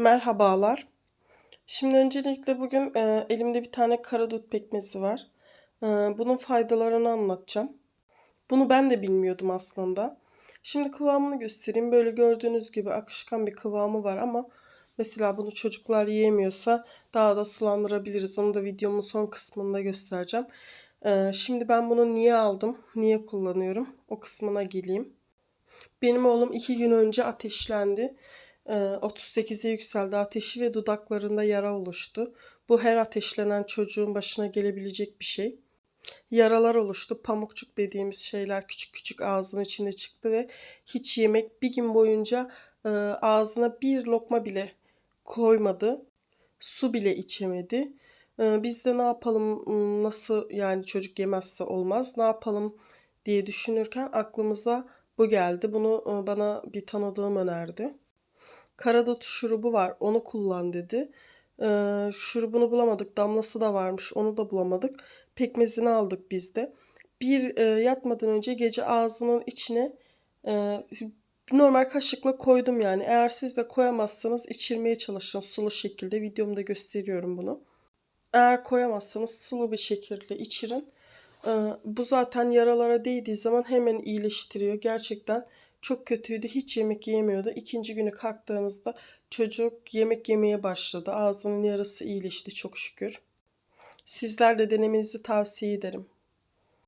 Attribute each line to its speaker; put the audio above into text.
Speaker 1: Merhabalar. Şimdi öncelikle bugün e, elimde bir tane karadut pekmezi var. E, bunun faydalarını anlatacağım. Bunu ben de bilmiyordum aslında. Şimdi kıvamını göstereyim. Böyle gördüğünüz gibi akışkan bir kıvamı var ama mesela bunu çocuklar yiyemiyorsa daha da sulandırabiliriz. Onu da videomun son kısmında göstereceğim. E, şimdi ben bunu niye aldım, niye kullanıyorum o kısmına geleyim. Benim oğlum iki gün önce ateşlendi. Ee, 38'e yükseldi ateşi ve dudaklarında yara oluştu. Bu her ateşlenen çocuğun başına gelebilecek bir şey. Yaralar oluştu. Pamukçuk dediğimiz şeyler küçük küçük ağzının içine çıktı ve hiç yemek bir gün boyunca e, ağzına bir lokma bile koymadı. Su bile içemedi. Ee, Biz de ne yapalım ım, nasıl yani çocuk yemezse olmaz ne yapalım diye düşünürken aklımıza bu geldi. Bunu e, bana bir tanıdığım önerdi. Karadut şurubu var onu kullan dedi. Ee, şurubunu bulamadık. Damlası da varmış onu da bulamadık. Pekmezini aldık biz de. Bir e, yatmadan önce gece ağzının içine e, normal kaşıkla koydum yani. Eğer siz de koyamazsanız içirmeye çalışın sulu şekilde. Videomda gösteriyorum bunu. Eğer koyamazsanız sulu bir şekilde içirin. Ee, bu zaten yaralara değdiği zaman hemen iyileştiriyor. Gerçekten çok kötüydü. Hiç yemek yemiyordu. İkinci günü kalktığımızda çocuk yemek yemeye başladı. Ağzının yarası iyileşti çok şükür. Sizler de denemenizi tavsiye ederim.